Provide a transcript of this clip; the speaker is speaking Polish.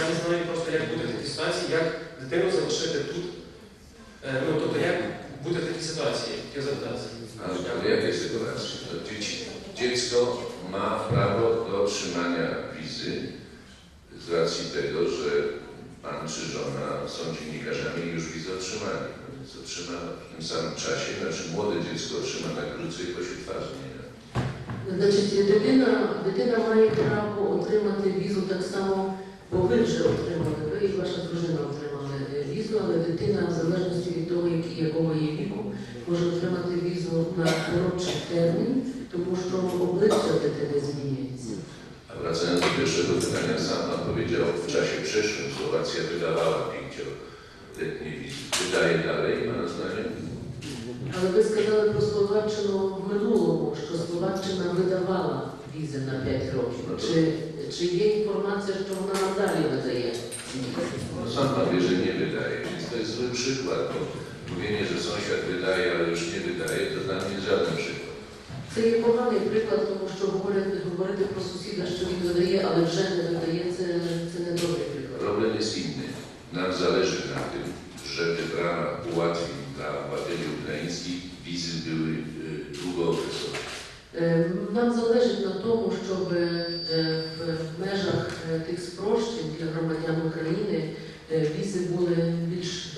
я не знаю просто, як бути в такій ситуації, як дитину залишити тут. Е, Ну, тобто, як бути в такій ситуації, хотів запитатися. Ale w jakiej sytuacji? To dzieci, dziecko ma prawo do otrzymania wizy z racji tego, że pan czy żona są dziennikarzami i już wizę otrzymali. No Więc otrzyma w tym samym czasie, znaczy młode dziecko otrzyma na krócej pośród twarzy. Nie? Значить, дитина, дитина має право отримати візу так само, бо ви вже отримали, ви і ваша дружина отримали е, візу, але дитина, в залежності від того, які- якого є віку, може отримати візу на коротший термін, тому що обличчя дитини змінюється. A wracając do pierwszego pytania, sam pan powiedział, w czasie przeszłym Słowacja wydawała pięcioletnie wizy. Wydaje dalej, pana zdaniem? Але ви сказали про Словаччину в минулому, що Словаччина видавала візи на 5 років. Чи, чи є інформація, що вона надалі видає? ці візи? No, sam pan wie, że nie wydaje, więc to jest zły przykład, bo mówienie, że sąsiad wydaje, ale już nie wydaje, to dla mnie jest żaden przykład. Це є поганий приклад, тому що говорити, говорити про сусіда, що він видає, але вже не видає, це, це не добрий приклад. Problem jest inny. Nam zależy na tym, żeby w ramach ułatwień dla obywateli Нам залежить на тому, щоб е, в межах е, тих спрощень для громадян України е, візи були більш.